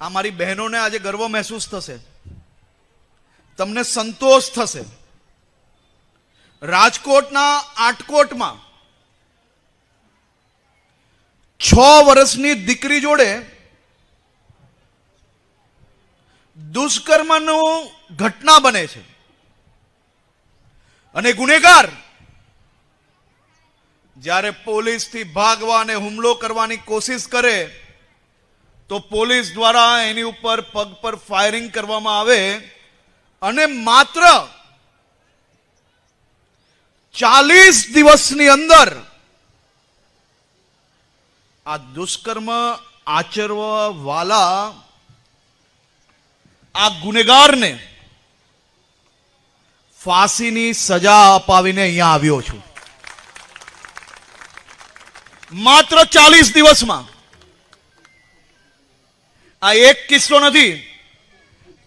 આ મારી બહેનોને આજે ગર્વ મહેસૂસ થશે. તમને સંતોષ થશે. રાજકોટના આટકોટમાં છ વર્ષની દીકરી જોડે દુષ્કર્મનું ઘટના બને છે. અને ગુનેગાર જ્યારે પોલીસથી ભાગવા અને હુમલો કરવાની કોશિશ કરે તો પોલીસ દ્વારા એની ઉપર પગ પર ફાયરિંગ કરવામાં આવે અને માત્ર ચાલીસ દિવસની અંદર આ દુષ્કર્મ આચરવા વાલા આ ગુનેગારને ફાંસીની સજા અપાવીને અહીંયા આવ્યો છું. માત્ર ચાલીસ દિવસમાં આ એક કિસ્સો નથી.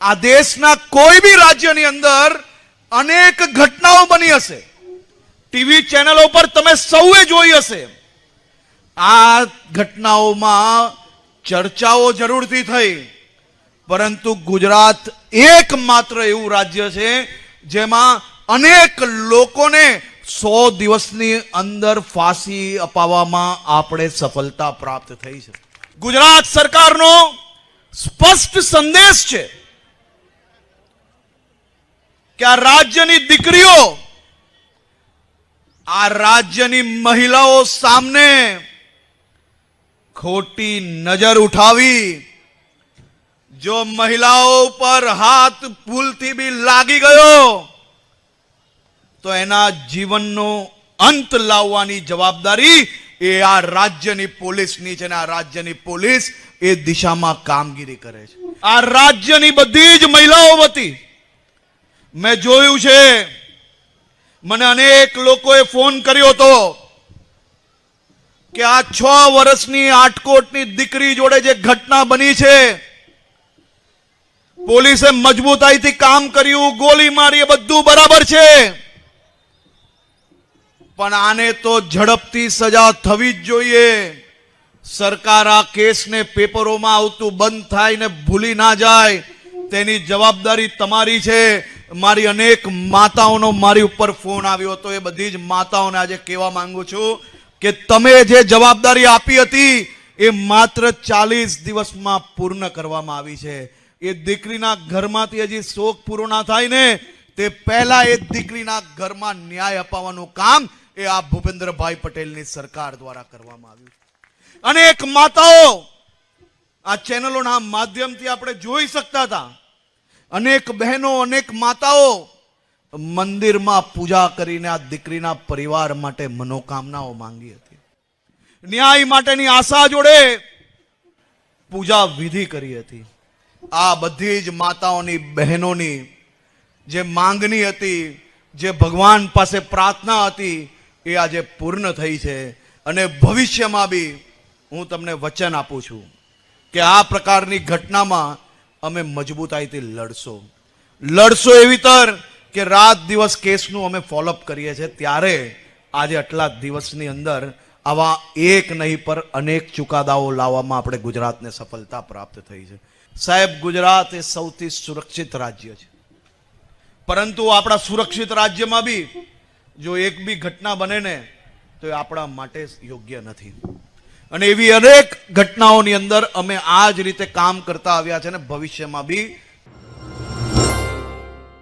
આ દેશના કોઈ બી રાજ્યની અંદર અનેક ઘટનાઓ બની હશે. ટીવી ચેનલો પર તમે સૌએ જોઈ હશે. આ ઘટનાઓમાં ચર્ચાઓ જરૂરથી થઈ. પરંતુ ગુજરાત એકમાત્ર એવું રાજ્ય છે, જેમાં અનેક લોકોને સો દિવસની અંદર ફાંસી અપાવવામાં આપણે સફળતા પ્રાપ્ત થઈ છે. ગુજરાત સરકારનો સ્પષ્ટ સંદેશ છે કે આ રાજ્યની દીકરીઓ, આ રાજ્યની મહિલાઓ સામે ખોટી નજર ઉઠાવી, જો મહિલાઓ પર હાથ ભૂલથી બી લાગી ગયો, તો એના જીવનનો અંત લાવવાની જવાબદારી એ આ રાજ્યની પોલીસની છે અને આ રાજ્યની પોલીસ એ દિશામાં કામગીરી કરે છે. આ રાજ્યની બધી જ મહિલાઓ વતી મેં જોયું છે, મને અનેક લોકોએ ફોન કર્યો હતો કે આ છ વર્ષની આટકોટની દીકરી જોડે જે ઘટના બની છે, પોલીસે મજબૂતાઈથી કામ કર્યું ગોળી મારી બધું બરાબર છે. પણ આને તો ઝડપથી સજા થવી જ જોઈએ. સરકાર આ કેસને પેપરોમાં આવતું બંધ થાય ને ભૂલી ના જાય. તેની જવાબદારી તમારી છે. મારી અનેક માતાઓનો મારી ઉપર ફોન આવ્યો હતો. એ બધી જ માતાઓને આજે કહેવા માંગુ છું કે તમે જે જવાબદારી આપી હતી, એ માત્ર ચાલીસ દિવસમાં પૂર્ણ કરવામાં આવી છે. એ દીકરીના ઘરમાંથી હજી શોક પૂરો ના થાય ને, તે પહેલા એ દીકરીના ઘરમાં ન્યાય અપાવવાનું કામ એ આ ભૂપેન્દ્રભાઈ પટેલની સરકાર દ્વારા કરવામાં આવ્યું અનેક માતાઓ આ ચેનલોના માધ્યમથી આપણે જોઈ શકતા હતા. અનેક બહેનો, અનેક માતાઓ મંદિરમાં પૂજા કરીને આ દીકરીના પરિવાર માટે મનોકામનાઓ માંગી હતી. ન્યાય માટેની આશા જોડે પૂજા વિધિ કરી હતી. આ બધી જ માતાઓની, બહેનોની જે માંગણી હતી, જે ભગવાન પાસે પ્રાર્થના હતી એ આજે પૂર્ણ થઈ છે અને ભવિષ્યમાં બી હું તમને વચન આપું છું કે આ પ્રકારની ઘટનામાં અમે મજબૂતાઈથી લડશો. લડશો એવી તર કે રાત દિવસ કેસનું અમે ફોલોઅપ કરીએ છીએ. ત્યારે આજે આટલા દિવસની અંદર આવા એક નહીં પર અનેક ચુકાદાઓ લાવવામાં આપણે ગુજરાતને સફળતા પ્રાપ્ત થઈ છે. સાહેબ, ગુજરાત એ સૌથી સુરક્ષિત રાજ્ય છે. પરંતુ આપણા સુરક્ષિત રાજ્યમાં બી જો એક બી ઘટના બને ને, તો એ આપણા માટે યોગ્ય નથી. અને એવી અનેક ઘટનાઓની અંદર અમે આ જ રીતે કામ કરતા આવ્યા છે ને, ભવિષ્યમાં બી